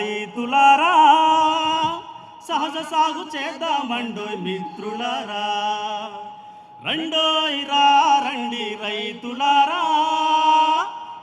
రైతులారా సహజ సాగు చేద్దామండోయ్ మిత్రులారా. రండోయ్ రా రండి రైతులారా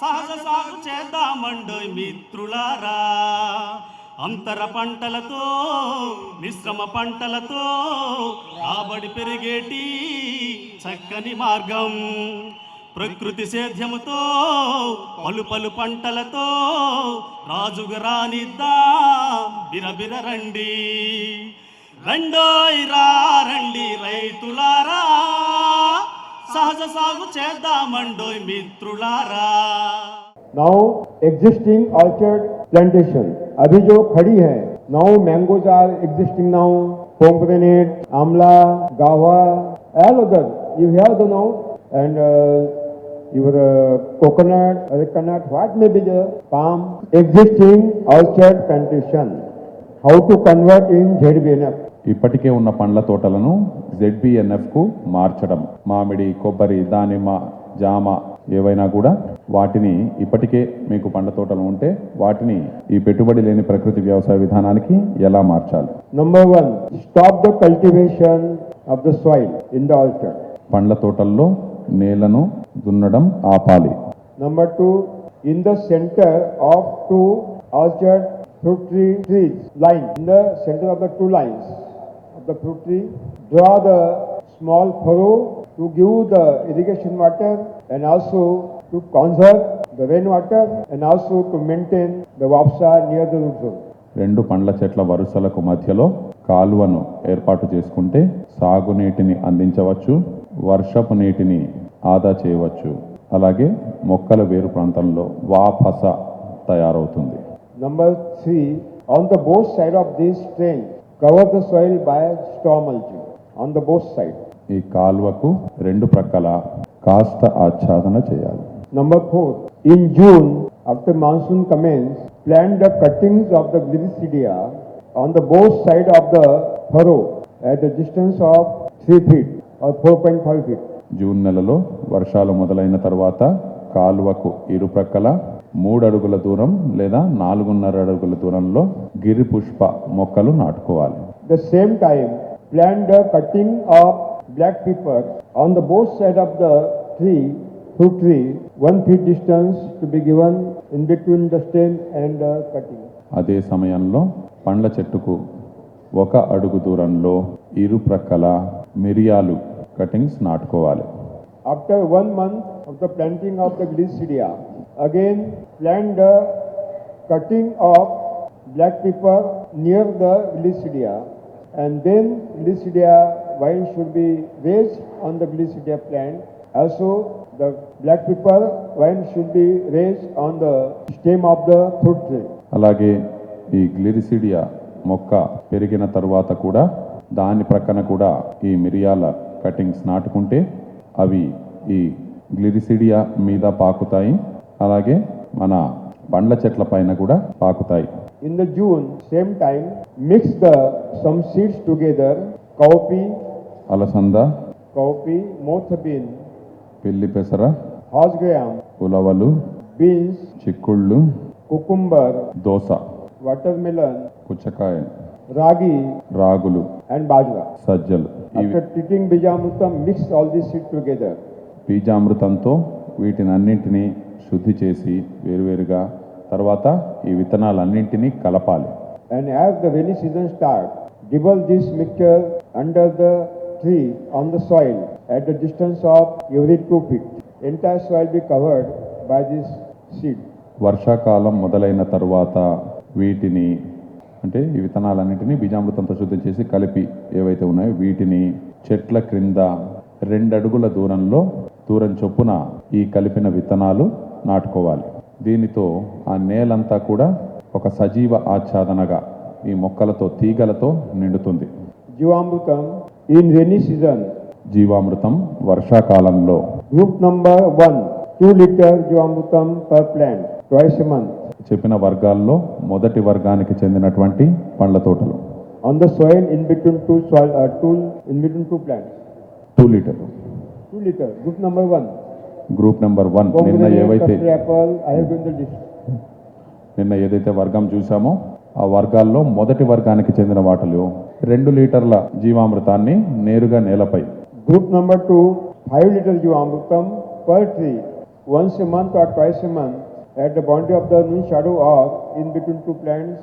సహజ సాగు చేద్దామండోయ్ మిత్రులారా. అంతర పంటలతో మిశ్రమ పంటలతో రాబడి పెరిగేటి చక్కని మార్గం. ప్రకృతి సేద్యముతో పలు పలు పంటలతో రాజుగా రానిద్దా బిరబిర రండి రండోయ్ రా రండి రైతులారా సహజ సాగు చేద్దామండోయ్ మిత్రులారా नाउ एग्जिस्टिंग ऑर्चर्ड प्लांटेशन अभी जो खड़ी है now mangoes are existing now pomegranate amla gawa all other you have the now and uh, your uh, coconut or coconut what may be the palm? Existing orchard condition how to convert in zbnf ఇప్పటికే ఉన్న పండ్ల తోటలను జెడ్బిఎన్ఎఫ్కు మార్చడం. మామిడి కొబ్బరి దానిమ్మ జామ ఏవైనా కూడా వాటిని ఇప్పటికే మీకు పండ్ల తోటలు ఉంటే వాటిని ఈ పెట్టుబడి లేని ప్రకృతి వ్యవసాయ విధానానికి ఎలా మార్చాలి? Number one stop the cultivation of the soil in the orchard పండ్ల తోటల్లో నేలను దున్నడం ఆపాలి. Number two in the centre of two orchard fruit tree trees line in the centre of the two lines of the fruit tree draw the small furrow to give the irrigation water and also to conserve the rain water and also to maintain the whapasa near the root zone రెండు పండ్ల చెట్ల వరుసలకు మధ్యలో కాలువను ఏర్పాటు చేసుకుంటే సాగునీటిని అందించవచ్చు వర్షపు నీటిని ఆదా చేయవచ్చు. అలాగే మొక్కల వేరు ప్రాంతంలో వాఫస తయారవుతుంది. Number three on the both side of this drain cover the soil by straw on the both side ఈ కాల్వకు రెండు ప్రక్కల కాస్త ఆచ్ఛాదన చేయాలి. Number four in June after monsoon commence plant the cuttings of the gliricidia on the both side of the furrow at the distance of three feet or four point five feet June నెలలో వర్షాలు మొదలైన తర్వాత కాలువకు ఇరుప్రక్కల మూడు అడుగుల దూరం లేదా నాలుగున్నర అడుగుల దూరంలో గిరి పుష్ప మొక్కలు నాటుకోవాలి. The same time plant cutting of black pepper on the both side of the tree fruit tree one feet distance to be given in between the stem and cutting అదే సమయంలో పండ్ల చెట్టుకు ఒక అడుగు దూరంలో ఇరుప్రక్కల మిరియాలు కటింగ్స్ నాటుకోవాలి. After one month of the planting of the gliricidia again plant the cutting of black pepper near the gliricidia and then gliricidia vine should be ways on the gliricidia plant also the black pepper vine should be raised on the stem of the fruit tree అలాగే ఈ గ్లిసిడియా మొక్క పెరిగిన తర్వాత కూడా దాని ప్రక్కన కూడా ఈ మిరియాల కటింగ్స్ నాటుకుంటే అవి ఈ గ్లిరిసిడియా మీద పాకుతాయి. అలాగే మన బండ్ల చెట్ల పైన కూడా పాకుతాయి. In the June same time mix the some seeds together cowpea అలసంద కౌపీ మోథబీన్ పెళ్ళి పెసర హాజ్గయామ్ ఉలవలు బీన్స్ చిక్కుళ్ళు కుకుంబర్ దోస వాటర్ మిలన్ పుచ్చకాయలు రాగి రాగులు అండ్ బాజరా సజ్జలు. Taking beejamrutham mix all this seed together బీజామృతంతో వీటిని అన్నింటినీ శుద్ధి చేసి వేరువేరుగా తర్వాత ఈ విత్తనాలన్నింటినీ కలపాలి. And as the rainy season start dibble this mixture under the tree on the soil at the distance of every two feet entire soil be covered by this seed వర్షాకాలం మొదలైన తర్వాత వీటిని అంటే ఈ విత్తనాలన్నింటినీ బీజామృతంతో శుద్ధి చేసి కలిపి ఏవైతే ఉన్నాయో వీటిని చెట్ల క్రింద రెండడుగుల దూరంలో దూరం చొప్పున ఈ కలిపిన విత్తనాలు నాటుకోవాలి. దీనితో ఆ నేలంతా కూడా ఒక సజీవ ఆచ్ఛాదనగా ఈ మొక్కలతో తీగలతో నిండుతుంది. Jivamrutam in rainy season, జీవామృతం వర్షాకాలంలో. number one, two liter Jivamrutam per plant, twice a month. చెప్పిన వర్గాల్లో మొదటి వర్గానికి చెందినటువంటి పండ్ల తోటలు. On the soil in between two soil two in between two plants two litre two litre group number one group number one నిన్న ఏవైతే నిన్న ఏదైతే వర్గం చూసామో ఆ వర్గాల్లో మొదటి వర్గానికి చెందిన వాటలు రెండు లీటర్ల జీవామృతాన్ని నేరుగా నేలపై. Group number two five litre jeevamrutham per tree once a month or twice a month at the boundary of the noon shadow or in between two plants,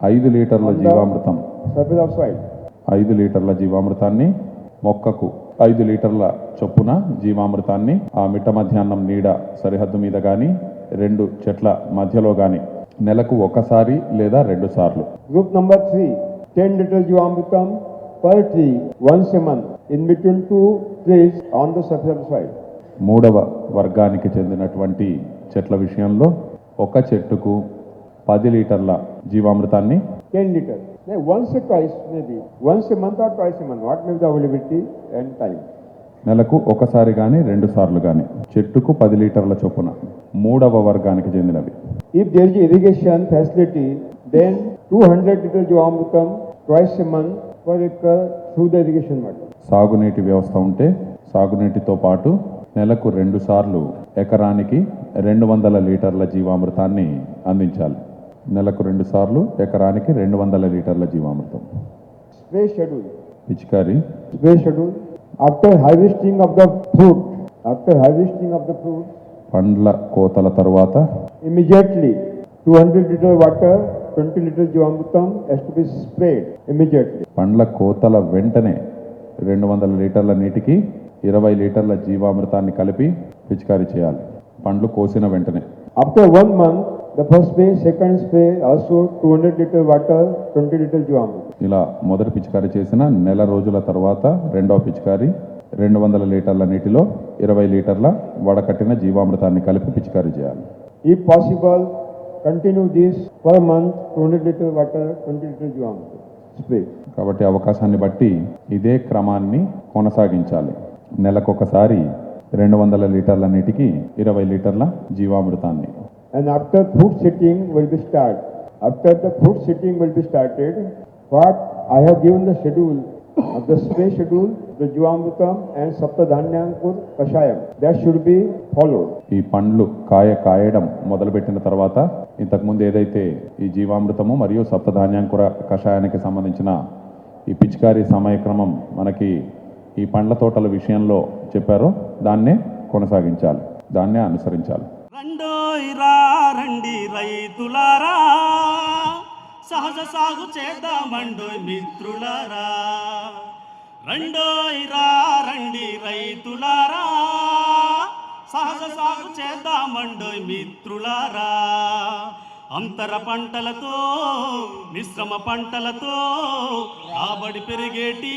ఐదు లీటర్ల జీవామృతం surface of soil. ఐదు లీటర్ల జీవామృతాన్ని మొక్కకు ఐదు లీటర్ల చొప్పున జీవామృతాన్ని ఆ మిట్ట మధ్యాహ్నం నీడ సరిహద్దు మీద కానీ రెండు చెట్ల మధ్యలో కానీ నెలకు ఒకసారి లేదా రెండు సార్లు Group number three, ten liter Jivamrutam per tree, once a month, in between two trees on the surface of soil. మూడవ వర్గానికి చెందినటువంటి చెట్ల విషయంలో ఒక చెట్టుకు పది లీటర్ల జీవామృతాన్ని ten litre once twice maybe once month or twice month what means availability and time నెలకు ఒకసారి కానీ రెండు సార్లు కానీ చెట్టుకు పది లీటర్ల చొప్పున మూడవ వర్గానికి చెందినవి. If there is irrigation facility then two hundred litre jeevamrutham twice month for acre through the irrigation water సాగునీటి వ్యవస్థ ఉంటే సాగునీటితో పాటు నెలకు రెండు సార్లు ఎకరానికి రెండు వందల లీటర్ల జీవామృతాన్ని అందించాలి. నెలకు రెండు సార్లు ఎకరానికి రెండు వందల లీటర్ల జీవామృతం. స్పేస్ షెడ్యూల్ పిచికారి. Spray schedule after harvesting of the fruit after harvesting of the fruit పండ్ల కోతల తర్వాత immediately two hundred litre water twenty litre jeevamrutham is to be spray immediately పండ్ల కోతల వెంటనే రెండు వందల లీటర్ల నీటికి ఇరవై లీటర్ల జీవామృతాన్ని కలిపి పిచికారి చేయాలి. పండ్లు కోసిన వెంటనే. After one month the first spray second spray also two hundred litre water twenty litre jeeva ఇలా మొదటి పిచికారీ చేసిన నెల రోజుల తర్వాత రెండవ పిచికారీ రెండు వందల లీటర్ల నీటిలో ఇరవై లీటర్ల వడకట్టిన జీవామృతాన్ని కలిపి పిచికారీ చేయాలి. If possible continue this per month two hundred litre water twenty litre jeevamrutham spray కాబట్టి అవకాశాన్ని బట్టి ఇదే క్రమాన్ని కొనసాగించాలి. నెలకొకసారి రెండు వందల లీటర్ల నీటికి ఇరవై లీటర్ల జీవామృతాన్ని. And after fruit setting will be start after the fruit setting will be started what I have given the schedule the spray schedule the jeevamrutham and saptha dhanyankur kashayam that should be followed ఈ పండ్లు కాయ కాయడం మొదలుపెట్టిన తర్వాత ఇంతకుముందు ఏదైతే ఈ జీవామృతము మరియు సప్తధాన్యాంకుర కషాయానికి సంబంధించిన ఈ పిచికారి సమయక్రమం మనకి ఈ పండ్ల తోటల విషయంలో చెప్పారో దాన్నే కొనసాగించాలి దాన్నే అనుసరించాలి. రండోయ్ రండి రైతులారా సహజ సాగు చేద్దామండోయ్ మిత్రులారా. రండోయ్ రండి రైతులారా సహజ సాగు చేద్దామండోయ్ మిత్రులారా. అంతర పంటలతో మిశ్రమ పంటలతో రాబడి పెరిగేటి